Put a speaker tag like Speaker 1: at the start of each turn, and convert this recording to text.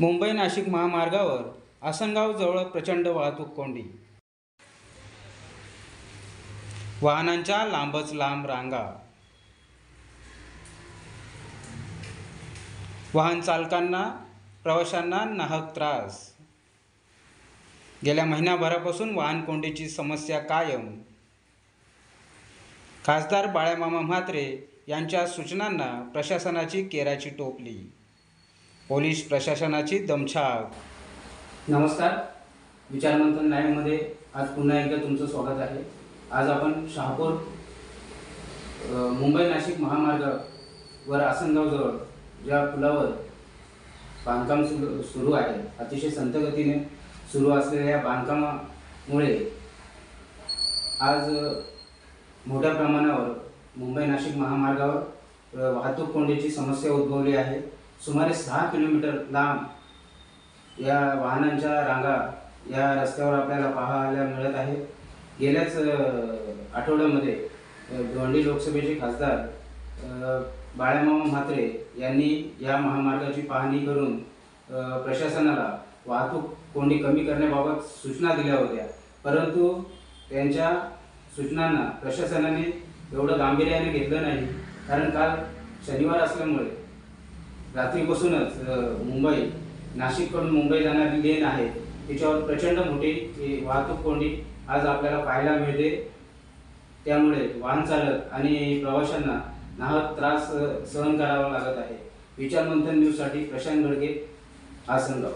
Speaker 1: मुंबई नाशिक महामार्गावर आसनगावजवळ प्रचंड वाहतूक कोंडी. वाहनांच्या लांबच लांब रांगा. वाहन चालकांना प्रवाशांना नाहक त्रास. गेल्या महिन्याभरापासून वाहन कोंडीची समस्या कायम. खासदार बाळ्यामामा म्हात्रे यांच्या सूचनांना प्रशासनाची केराची टोपली. पोलीस प्रशासनाची दमछाक. नमस्कार. विचारमंथन लाईव्हमध्ये आज पुन्हा एकदा तुमचं स्वागत आहे. आज आपण शहापूर मुंबई नाशिक महामार्गावर आसनगावजवळ ज्या पुलावर बांधकाम सुरू सुरू आहे अतिशय संतगतीने सुरू असलेल्या या बांधकामामुळे आज मोठ्या प्रमाणावर मुंबई नाशिक महामार्गावर वाहतूक कोंडीची समस्या उद्भवली आहे. सुमारे सहा किलोमीटर लांब या वाहनांच्या रांगा या रस्त्यावर आपल्याला पाहायला मिळत आहे. गेल्याच आठवड्यामध्ये भिवंडी लोकसभेचे खासदार बाळ्यामामा बाळामामा म्हात्रे यांनी या महामार्गाची पाहणी करून प्रशासनाला वाहतूक कोंडी कमी करण्याबाबत सूचना दिल्या होत्या. परंतु त्यांच्या सूचनांना प्रशासनाने एवढं गांभीर्याने घेतलं नाही. कारण काल शनिवार असल्यामुळे रात्रीपासूनच मुंबई नाशिककडून मुंबई जाणारी लेन आहे. तिच्यावर प्रचंड मोठी वाहतूक कोंडी आज आपल्याला पाहायला मिळते. त्यामुळे वाहन चालक आणि प्रवाशांना नाहक त्रास सहन करावा लागत आहे. विचारमंथन न्यूजसाठी प्रशांत गडगे आसनगाव.